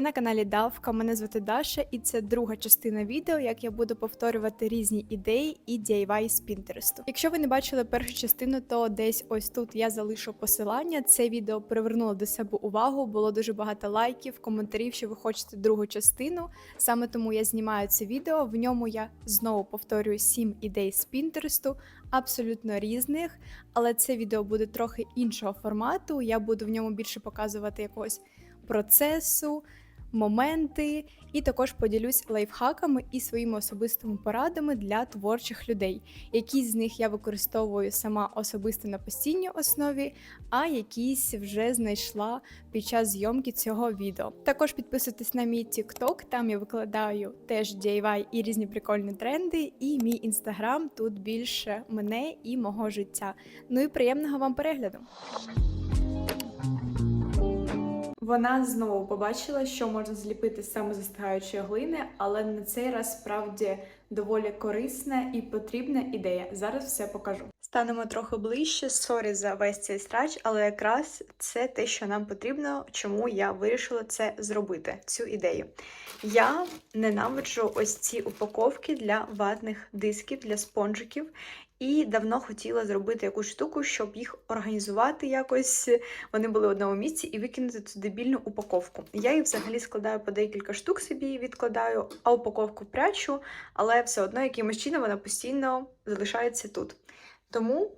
На каналі Давка. Мене звати Даша, і це друга частина відео, як я буду повторювати різні ідеї і DIY з Пінтересту. Якщо ви не бачили першу частину, то десь ось тут я залишу посилання. Це відео привернуло до себе увагу. Було дуже багато лайків, коментарів, що ви хочете другу частину. Саме тому я знімаю це відео. В ньому я знову повторюю сім ідей з Пінтересту, абсолютно різних. Але це відео буде трохи іншого формату. Я буду в ньому більше показувати якогось процесу, моменти, і також поділюсь лайфхаками і своїми особистими порадами для творчих людей. Якісь з них я використовую сама особисто на постійній основі, а якісь вже знайшла під час зйомки цього відео. Також підписуйтесь на мій TikTok, там я викладаю теж DIY і різні прикольні тренди, і мій інстаграм тут більше мене і мого життя. Ну і приємного вам перегляду! Вона знову побачила, що можна зліпити з самозастигаючої глини, але на цей раз справді доволі корисна і потрібна ідея. Зараз все покажу. Станемо трохи ближче. Сорі за весь цей срач, але якраз це те, що нам потрібно, чому я вирішила це зробити. Цю ідею. Я ненавиджу ось ці упаковки для ватних дисків, для спонжиків. І давно хотіла зробити якусь штуку, щоб їх організувати якось. Вони були в одному місці і викинути цю дебільну упаковку. Я їх взагалі складаю по декілька штук собі відкладаю, а упаковку прячу, але все одно якимось чином вона постійно залишається тут. Тому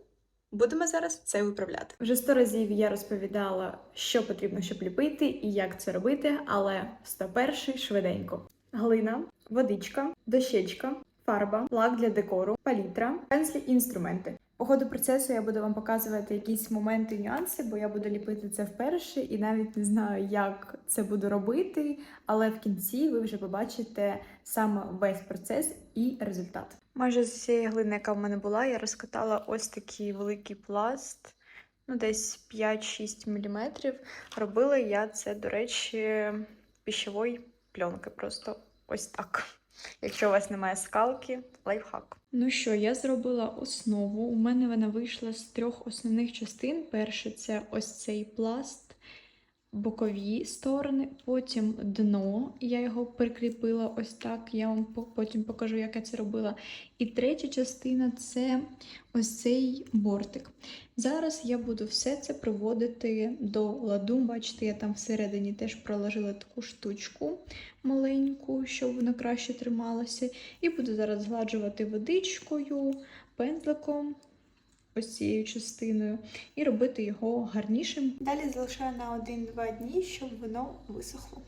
будемо зараз це виправляти. Вже сто разів я розповідала, що потрібно, щоб ліпити і як це робити, але 101 швиденько. Глина, водичка, дощечка, фарба, лак для декору, палітра, пензлі і інструменти. По ходу процесу я буду вам показувати якісь моменти, нюанси, бо я буду ліпити це вперше і навіть не знаю, як це буду робити, але в кінці ви вже побачите саме весь процес і результат. Майже з цієї глини, яка в мене була, я розкатала ось такий великий пласт, ну десь 5-6 мм. Робила я це, до речі, піщової пленки, просто ось так. Якщо у вас немає скалки, лайфхак. Ну що, я зробила основу. У мене вона вийшла з трьох основних частин. Перше це ось цей пласт, бокові сторони, потім дно. Я його прикріпила ось так. Я вам потім покажу, як я це робила. І третя частина це ось цей бортик. Зараз я буду все це приводити до ладу. Бачите, я там всередині теж проложила таку штучку маленьку, щоб воно краще трималося. І буду зараз згладжувати водичкою, пензликом, ось цією частиною, і робити його гарнішим. Далі залишаю на 1-2 дні, щоб воно висохло.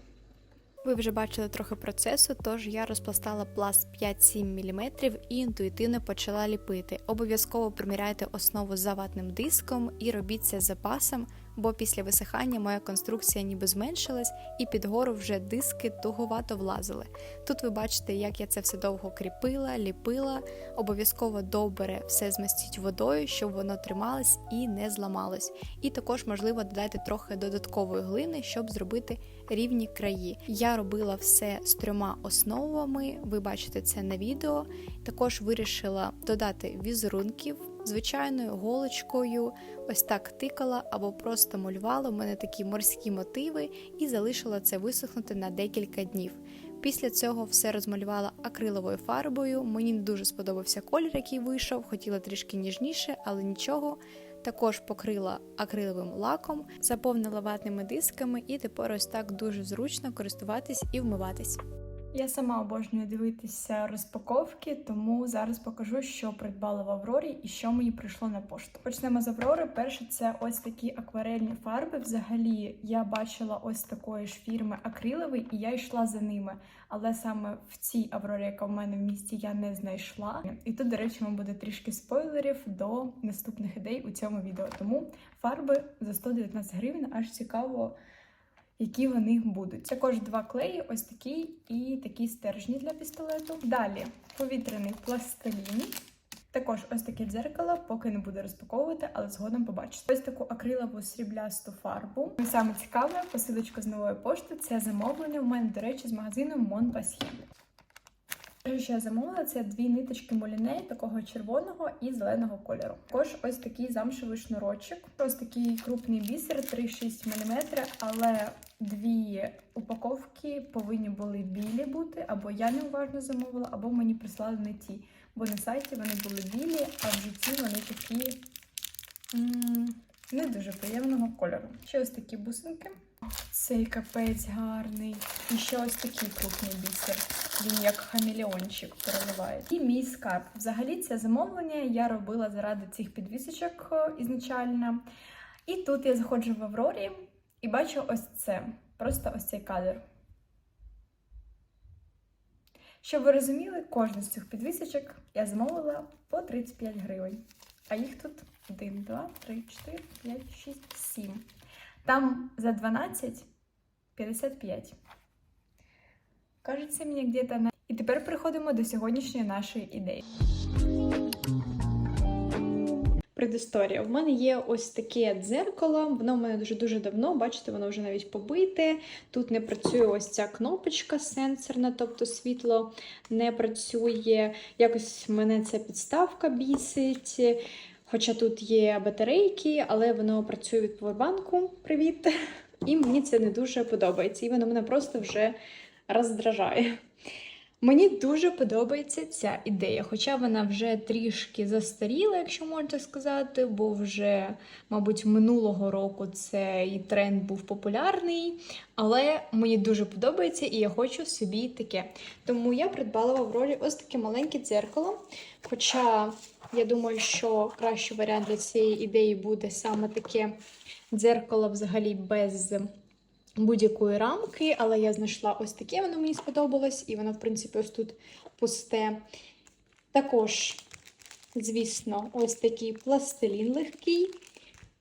Ви вже бачили трохи процесу, тож я розпластала пласт 5-7 мм і інтуїтивно почала ліпити. Обов'язково приміряйте основу за ватним диском і робіть це з запасом, бо після висихання моя конструкція ніби зменшилась, і під гору вже диски туговато влазили. Тут ви бачите, як я це все довго кріпила, ліпила. Обов'язково добре все змастіть водою, щоб воно трималось і не зламалось. І також, можливо, додати трохи додаткової глини, щоб зробити рівні краї. Я робила все з трьома основами, ви бачите це на відео. Також вирішила додати візерунків. Звичайною голочкою ось так тикала або просто малювала. У мене такі морські мотиви, і залишила це висохнути на декілька днів. Після цього все розмалювала акриловою фарбою. Мені не дуже сподобався колір, який вийшов, хотіла трішки ніжніше, але нічого. Також покрила акриловим лаком, заповнила ватними дисками, і тепер ось так дуже зручно користуватись і вмиватись. Я сама обожнюю дивитися розпаковки, тому зараз покажу, що придбала в Аврорі і що мені прийшло на пошту. Почнемо з Аврори. Перше, це ось такі акварельні фарби. Взагалі, я бачила ось такої ж фірми акриловий, і я йшла за ними. Але саме в цій Аврорі, яка в мене в місті, я не знайшла. І тут, до речі, вам буде трішки спойлерів до наступних ідей у цьому відео. Тому фарби за 119 гривень, аж цікаво які вони будуть. Також два клеї, ось такі і такі стержні для пістолету. Далі повітряний пластилін. Також ось таке дзеркало, поки не буду розпаковувати, але згодом побачите. Ось таку акрилову сріблясту фарбу. І саме цікаве, посилочка з нової пошти це замовлення. У мене, до речі, з магазину Mon Що я замовила, це дві ниточки моліней такого червоного і зеленого кольору. Також ось такий замшевий шнурочок. Ось такий крупний бісер 3,6 мм, але дві упаковки повинні були білі бути, або я неуважно замовила, або мені прислали не ті. Бо на сайті вони були білі, а в житті вони такі м, не дуже приємного кольору. Ще ось такі бусинки. Цей капець гарний. І ще ось такий крупний бісер. Він як хамелеончик переливає. І мій скарб. Взагалі це замовлення я робила заради цих підвісочок е, ізначально. І тут я заходжу в Аврорі і бачу ось це. Просто ось цей кадр. Щоб ви розуміли, кожну з цих підвісочок я замовила по 35 гривень. А їх тут 1, 2, 3, 4, 5, 6, 7. Там за 12 55. Кажеться мені где-то на. І тепер переходимо до сьогоднішньої нашої ідеї. Предісторія. В мене є ось таке дзеркало, воно в мене дуже дуже давно, бачите, воно вже навіть побите. Тут не працює ось ця кнопочка сенсорна, тобто світло не працює. Якось мене ця підставка бісить. Хоча тут є батарейки, але воно працює від повербанку. Привіт! І мені це не дуже подобається. І воно мене просто вже роздражає. Мені дуже подобається ця ідея, хоча вона вже трішки застаріла, якщо можна сказати, бо вже, мабуть, минулого року цей тренд був популярний. Але мені дуже подобається і я хочу собі таке. Тому я придбала в Аврорі ось таке маленьке дзеркало. Хоча я думаю, що кращий варіант для цієї ідеї буде саме таке дзеркало взагалі без будь-якої рамки, але я знайшла ось таке, воно мені сподобалось, і воно, в принципі, ось тут пусте. Також, звісно, ось такий пластилін легкий.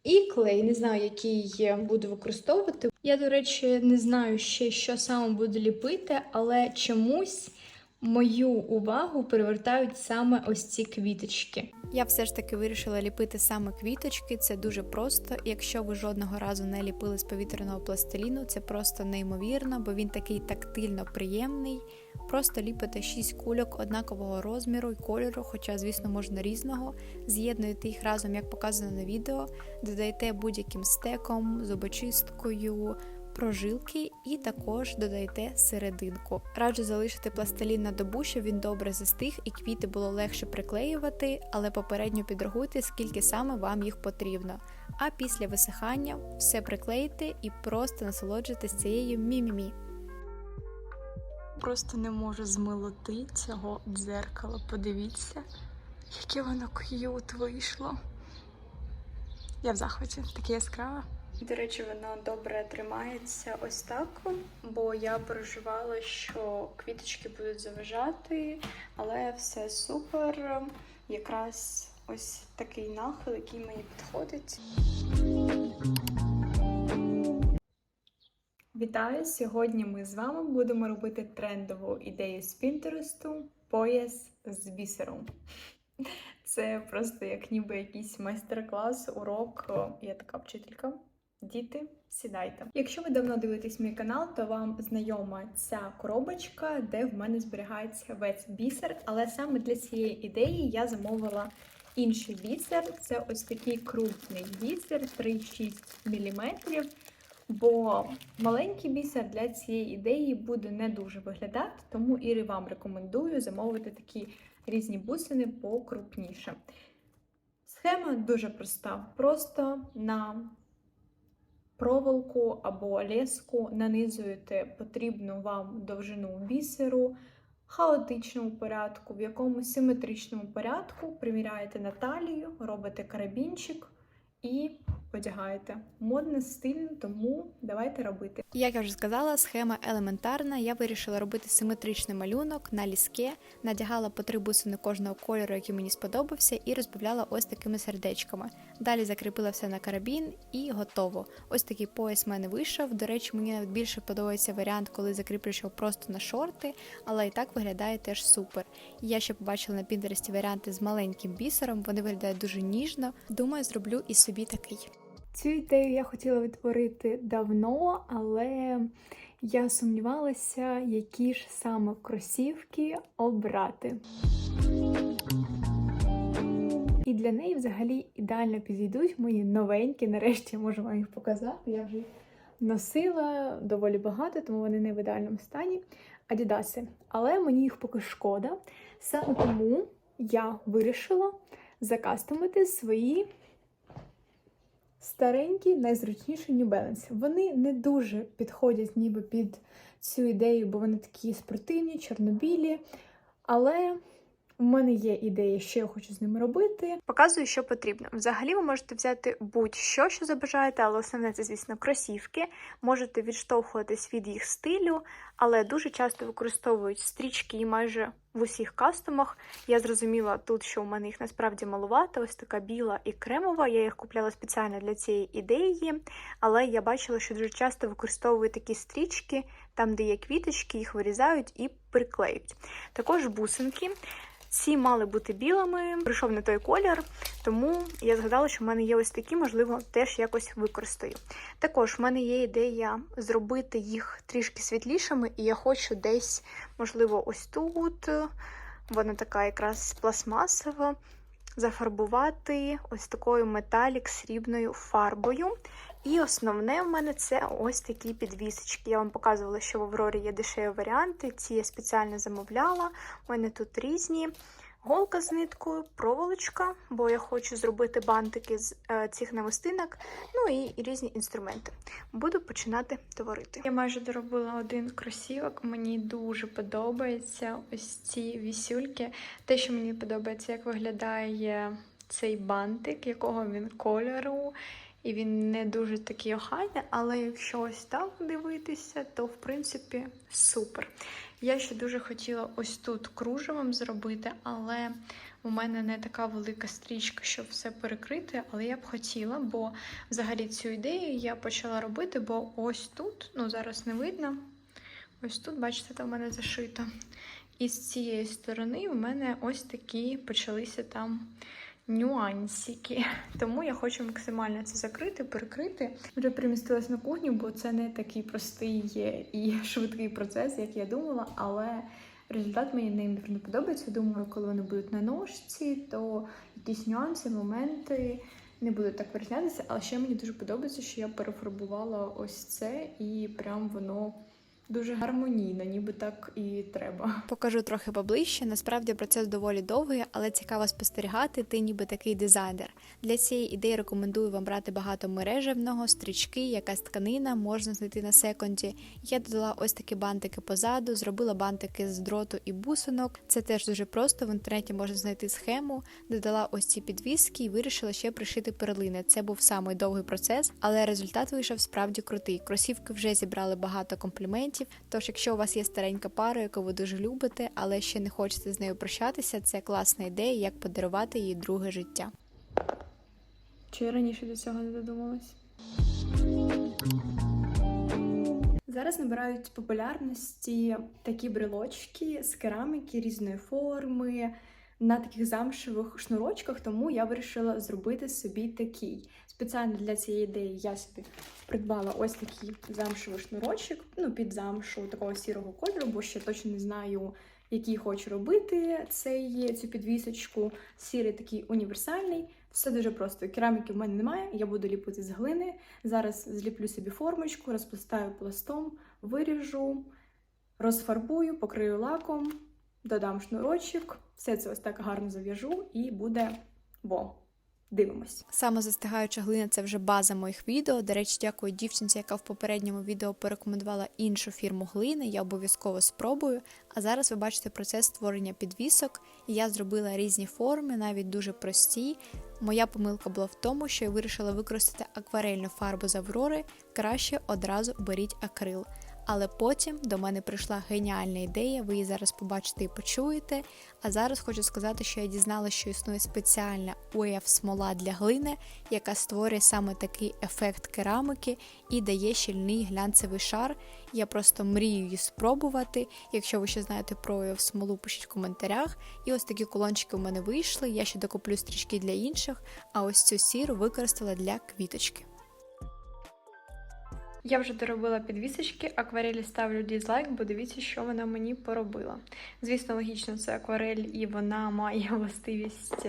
І клей, не знаю, який буду використовувати. Я, до речі, не знаю ще, що саме буду ліпити, але чомусь мою увагу привертають саме ось ці квіточки. Я все ж таки вирішила ліпити саме квіточки. Це дуже просто. Якщо ви жодного разу не ліпили з повітряного пластиліну, це просто неймовірно, бо він такий тактильно приємний. Просто ліпите 6 кульок однакового розміру і кольору, хоча, звісно, можна різного. З'єднуєте їх разом, як показано на відео, додаєте будь-яким стеком, зубочисткою, прожилки і також додаєте серединку. Раджу залишити пластилін на добу, щоб він добре застиг і квіти було легше приклеювати, але попередньо підрахуйте, скільки саме вам їх потрібно. А після висихання все приклеїте і просто насолоджуйтесь цією мімімі. Просто не можу змилоти цього дзеркала. Подивіться, яке воно к'ют вийшло. Я в захваті, таке яскраве. До речі, воно добре тримається ось так, бо я переживала, що квіточки будуть заважати, але все супер. Якраз ось такий нахил, який мені підходить. Вітаю! Сьогодні ми з вами будемо робити трендову ідею з Пінтересту пояс з бісером. Це просто як ніби якийсь майстер-клас, урок. Я така вчителька. Діти, сідайте. Якщо ви давно дивитесь мій канал, то вам знайома ця коробочка, де в мене зберігається весь бісер. Але саме для цієї ідеї я замовила інший бісер. Це ось такий крупний бісер 3,6 мм. Бо маленький бісер для цієї ідеї буде не дуже виглядати, тому і вам рекомендую замовити такі різні бусини покрупніше. Схема дуже проста. Просто на проволоку або леску нанизуєте потрібну вам довжину бісеру хаотичному порядку, в якомусь симетричному порядку приміряєте на талію, робите карабінчик і одягаєте. Модно, стильно, тому давайте робити. Як я вже сказала, схема елементарна. Я вирішила робити симетричний малюнок на ліске, надягала по три бусини кожного кольору, який мені сподобався, і розбавляла ось такими сердечками. Далі закріпила все на карабін і готово. Ось такий пояс в мене вийшов. До речі, мені навіть більше подобається варіант, коли закріплюєш просто на шорти, але і так виглядає теж супер. Я ще побачила на Пінтересті варіанти з маленьким бісером, вони виглядають дуже ніжно. Думаю, зроблю і собі такий. Цю ідею я хотіла відтворити давно, але Я сумнівалася, які ж саме кросівки обрати. І для неї взагалі ідеально підійдуть мої новенькі. Нарешті я можу вам їх показати. Я вже носила доволі багато, тому вони не в ідеальному стані. Адідаси. Але мені їх поки шкода. Саме тому я вирішила закастомити свої старенькі, найзручніші New Balance. Вони не дуже підходять ніби під цю ідею, бо вони такі спортивні, чорнобілі. Але у мене є ідея, що я хочу з ними робити. Показую, що потрібно. Взагалі, ви можете взяти будь-що, що забажаєте, але основне це, звісно, кросівки. Можете відштовхуватись від їх стилю, але дуже часто використовують стрічки і майже в усіх кастомах. Я зрозуміла тут, що у мене їх насправді малувато, ось така біла і кремова. Я їх купляла спеціально для цієї ідеї, але я бачила, що дуже часто використовують такі стрічки, там, де є квіточки, їх вирізають і приклеють. Також бусинки. Ці мали бути білими, прийшов не той колір, тому я згадала, що в мене є ось такі, можливо, теж якось використаю. Також в мене є ідея зробити їх трішки світлішими, і я хочу десь, можливо, ось тут, вона така якраз пластмасова, зафарбувати ось такою металік срібною фарбою. І основне в мене це ось такі підвісочки. Я вам показувала, що в Аврорі є дешеві варіанти. Ці я спеціально замовляла. У мене тут різні. Голка з ниткою, проволочка, бо я хочу зробити бантики з е, цих намистинок, ну і, і різні інструменти. Буду починати творити. Я майже доробила один кросівок. Мені дуже подобається ось ці вісюльки. Те, що мені подобається, як виглядає цей бантик, якого він кольору. І він не дуже такий охайний, але якщо ось так дивитися, то в принципі супер. Я ще дуже хотіла ось тут кружевом зробити, але у мене не така велика стрічка, щоб все перекрити. Але я б хотіла, бо взагалі цю ідею я почала робити, бо ось тут, ну зараз не видно, ось тут, бачите, там в мене зашито. І з цієї сторони у мене ось такі почалися там нюансики. Тому я хочу максимально це закрити, перекрити. Вже примістилась на кухню, бо це не такий простий і швидкий процес, як я думала, але результат мені неймовірно подобається. Думаю, коли вони будуть на ножці, то якісь нюанси, моменти. Не будуть так вирізнятися, але ще мені дуже подобається, що я перефарбувала ось це, і прям воно дуже гармонійно, ніби так і треба. Покажу трохи поближче. Насправді процес доволі довгий, але цікаво спостерігати. Ти ніби такий дизайнер. Для цієї ідеї рекомендую вам брати багато мережевного, стрічки, якась тканина можна знайти на секунді. Я додала ось такі бантики позаду, зробила бантики з дроту і бусинок. Це теж дуже просто. В інтернеті можна знайти схему. Додала ось ці підвіски і вирішила ще пришити перлини. Це був самий довгий процес, але результат вийшов справді крутий. Кросівки вже зібрали багато компліментів. Тож, якщо у вас є старенька пара, яку ви дуже любите, але ще не хочете з нею прощатися, це класна ідея, як подарувати їй друге життя. Чи я раніше до цього не додумалась? Зараз набирають популярності такі брелочки з кераміки різної форми на таких замшевих шнурочках, тому я вирішила зробити собі такий. Спеціально для цієї ідеї я собі придбала ось такий замшевий шнурочок, ну, під замшу такого сірого кольору, бо ще точно не знаю, який хочу робити цей, цю підвісочку. Сірий такий універсальний. Все дуже просто. Кераміки в мене немає, я буду ліпити з глини. Зараз зліплю собі формочку, розпластаю пластом, виріжу, розфарбую, покрию лаком, додам шнурочок, все це ось так гарно зав'яжу і буде бо. Дивимось. Самозастигаюча глина це вже база моїх відео. До речі, дякую дівчинці, яка в попередньому відео порекомендувала іншу фірму глини. Я обов'язково спробую. А зараз ви бачите процес створення підвісок. Я зробила різні форми, навіть дуже прості. Моя помилка була в тому, що я вирішила використати акварельну фарбу з Аврори. Краще одразу беріть акрил. Але потім до мене прийшла геніальна ідея, ви її зараз побачите і почуєте. А зараз хочу сказати, що я дізналася, що існує спеціальна УЕФ смола для глини, яка створює саме такий ефект керамики і дає щільний глянцевий шар. Я просто мрію її спробувати. Якщо ви ще знаєте про УЕФ смолу, пишіть в коментарях. І ось такі колончики у мене вийшли. Я ще докуплю стрічки для інших, а ось цю сіру використала для квіточки. Я вже доробила підвісочки, акварелі ставлю дізлайк, бо дивіться, що вона мені поробила. Звісно, логічно, це акварель, і вона має властивість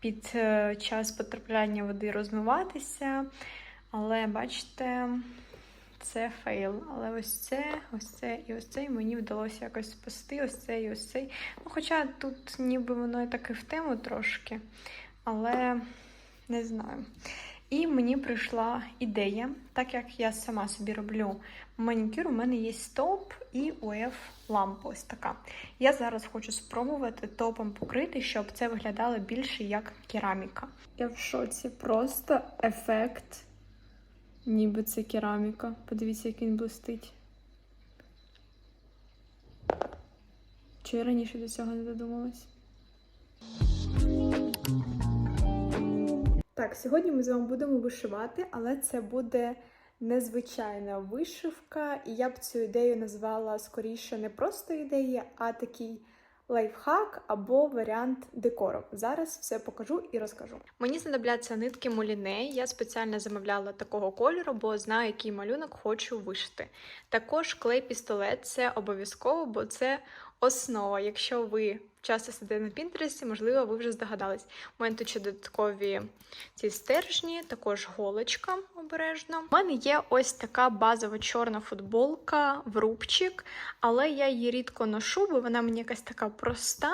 під е, час потрапляння води розмиватися. Але бачите, це фейл. Але ось це, ось це і ось цей мені вдалося якось спасти. Ось цей і ось цей. Ну, хоча тут ніби воно і так і в тему трошки, але не знаю. І мені прийшла ідея, так як я сама собі роблю манікюр, у мене є топ і УФ лампа ось така. Я зараз хочу спробувати топом покрити, щоб це виглядало більше як кераміка. Я в шоці, просто ефект, ніби це кераміка. Подивіться, як він блистить. Чи я раніше до цього не додумалась? Так, сьогодні ми з вами будемо вишивати, але це буде незвичайна вишивка, і я б цю ідею назвала скоріше не просто ідея, а такий лайфхак або варіант декору. Зараз все покажу і розкажу. Мені знадобляться нитки муліне. Я спеціально замовляла такого кольору, бо знаю, який малюнок хочу вишити. Також клей-пістолет це обов'язково, бо це основа. Якщо ви часто сидите на Пінтересті, можливо, ви вже здогадались. У мене тут ще додаткові ці стержні, також голочка обережно. У мене є ось така базова чорна футболка в рубчик, але я її рідко ношу, бо вона мені якась така проста.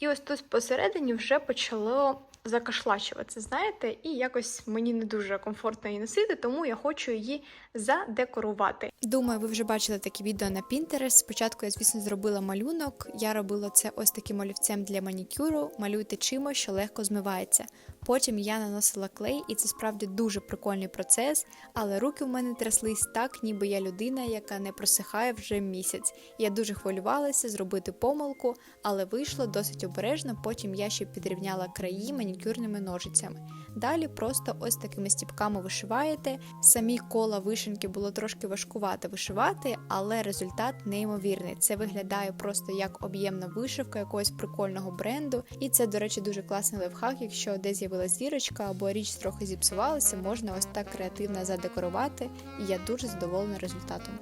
І ось тут посередині вже почало закашлачуватися, знаєте, і якось мені не дуже комфортно її носити, тому я хочу її задекорувати. Думаю, ви вже бачили такі відео на Pinterest. Спочатку я, звісно, зробила малюнок. Я робила це ось таким олівцем для манікюру. Малюйте чимось, що легко змивається. Потім я наносила клей, і це справді дуже прикольний процес, але руки в мене тряслись так, ніби я людина, яка не просихає вже місяць. Я дуже хвилювалася зробити помилку, але вийшло досить обережно. Потім я ще підрівняла краї манікюрними ножицями. Далі просто ось такими стіпками вишиваєте. Самі кола вишеньки було трошки важкувато вишивати, але результат неймовірний. Це виглядає просто як об'ємна вишивка якогось прикольного бренду. І це, до речі, дуже класний лайфхак, якщо десь з'явилася зірочка або річ трохи зіпсувалася, можна ось так креативно задекорувати, і я дуже задоволена результатом.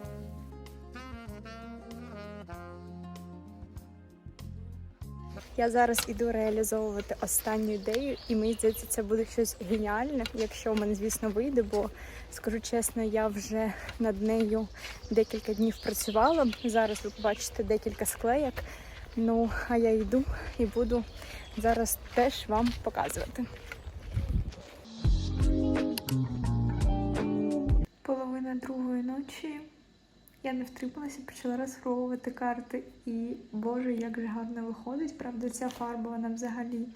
Я зараз іду реалізовувати останню ідею, і мені здається, це буде щось геніальне, якщо в мене, звісно, вийде, бо скажу чесно, я вже над нею декілька днів працювала. Зараз ви побачите декілька склеєк. Ну, а я йду і буду зараз теж вам показувати. Половина другої ночі. Я не втрималася, почала розфарбовувати карти. І боже, як же гарно виходить. Правда, ця фарба вона взагалі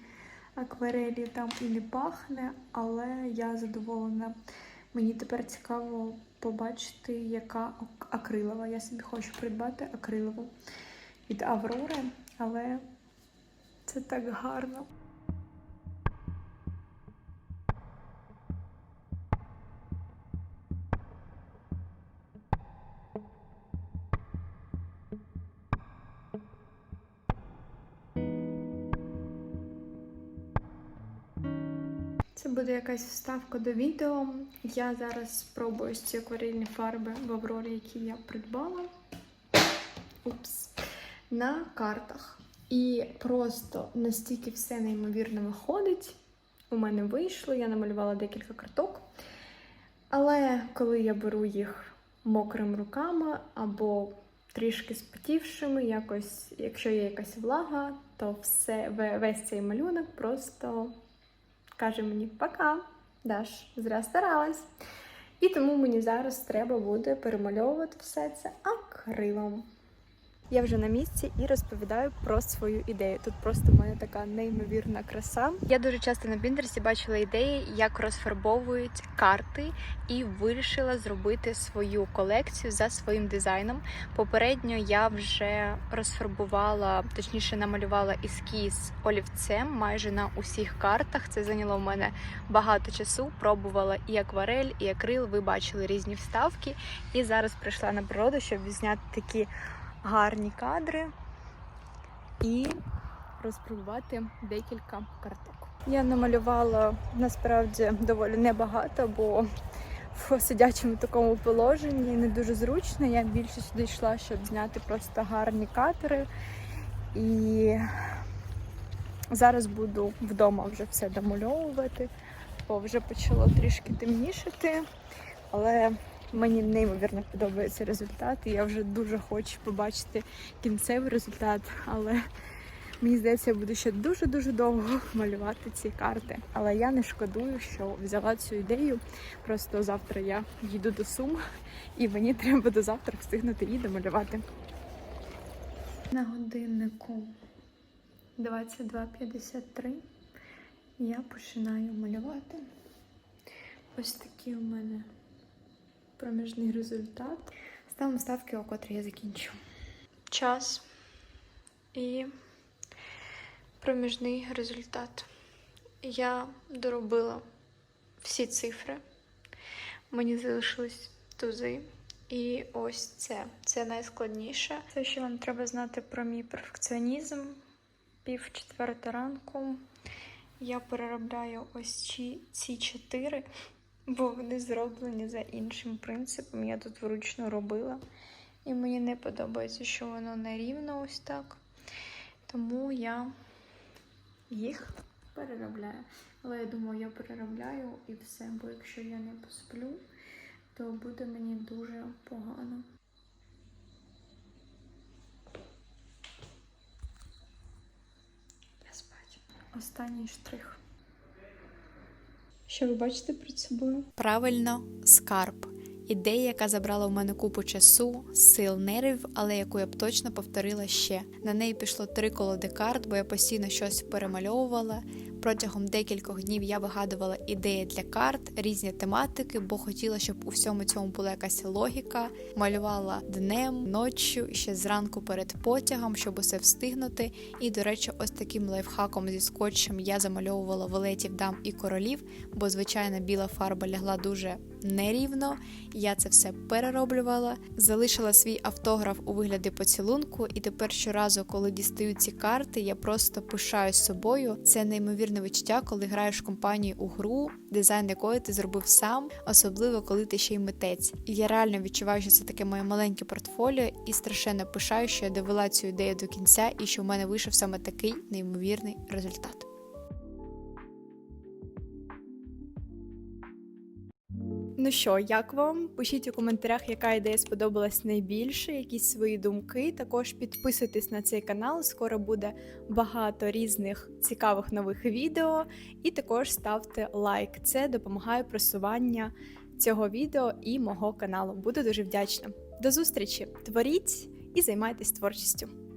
акварелі там і не пахне, але я задоволена. Мені тепер цікаво побачити, яка акрилова. Я собі хочу придбати акрилову від Аврори, але це так гарно. Це буде якась вставка до відео. Я зараз спробую ці акварельні фарби в Аврорі, які я придбала. Упс. На картах. І просто настільки все неймовірно виходить. У мене вийшло, я намалювала декілька карток. Але коли я беру їх мокрими руками або трішки спотівшими, якось, якщо є якась влага, то все, весь цей малюнок просто каже мені пока, Даш, зря старалась. І тому мені зараз треба буде перемальовувати все це акрилом. Я вже на місці і розповідаю про свою ідею. Тут просто в мене така неймовірна краса. Я дуже часто на Пінтерсі бачила ідеї, як розфарбовують карти, і вирішила зробити свою колекцію за своїм дизайном. Попередньо я вже розфарбувала, точніше намалювала ескіз олівцем майже на усіх картах. Це зайняло в мене багато часу. Пробувала і акварель, і акрил. Ви бачили різні вставки. І зараз прийшла на природу, щоб зняти такі гарні кадри і розпробувати декілька карток. Я намалювала насправді доволі небагато, бо в сидячому такому положенні, не дуже зручно. Я більше сюди йшла, щоб зняти просто гарні кадри. І зараз буду вдома вже все домальовувати, бо вже почало трішки темнішати. Але мені неймовірно подобається результат. І я вже дуже хочу побачити кінцевий результат. Але мені здається, я буду ще дуже-дуже довго малювати ці карти. Але я не шкодую, що взяла цю ідею. Просто завтра я їду до Сум, і мені треба до завтра встигнути її домалювати. На годиннику 22.53 я починаю малювати. Ось такий у мене проміжний результат. Ставимо ставки, о котрій я закінчу. Час і проміжний результат. Я доробила всі цифри. Мені залишились тузи. І ось це. Це найскладніше. Все, що вам треба знати про мій перфекціонізм. Пів четверта ранку. Я переробляю ось ці, ці чотири, бо вони зроблені за іншим принципом. Я тут вручну робила. І мені не подобається, що воно не рівно ось так. Тому я їх переробляю. Але я думаю, я переробляю і все, бо якщо я не посплю, то буде мені дуже погано. Я. Останній штрих. Що ви бачите перед собою? Правильно, скарб. Ідея, яка забрала в мене купу часу, сил, нервів, але яку я б точно повторила ще. На неї пішло три колоди карт, бо я постійно щось перемальовувала. Протягом декількох днів я вигадувала ідеї для карт, різні тематики, бо хотіла, щоб у всьому цьому була якась логіка. Малювала днем, ночі, і ще зранку перед потягом, щоб усе встигнути. І, до речі, ось таким лайфхаком зі скотчем я замальовувала велетів, дам і королів, бо звичайна біла фарба лягла дуже нерівно. Я це все перероблювала, залишила свій автограф у вигляді поцілунку, і тепер щоразу, коли дістаю ці карти, я просто пишаюсь собою. Це неймовірне відчуття, коли граєш в компанії у гру, дизайн якої ти зробив сам, особливо коли ти ще й митець. І я реально відчуваю, що це таке моє маленьке портфоліо, і страшенно пишаю, що я довела цю ідею до кінця, і що в мене вийшов саме такий неймовірний результат. Ну що, як вам? Пишіть у коментарях, яка ідея сподобалась найбільше, якісь свої думки. Також підписуйтесь на цей канал, скоро буде багато різних цікавих нових відео. І також ставте лайк. Це допомагає просування цього відео і мого каналу. Буду дуже вдячна. До зустрічі! Творіть і займайтесь творчістю.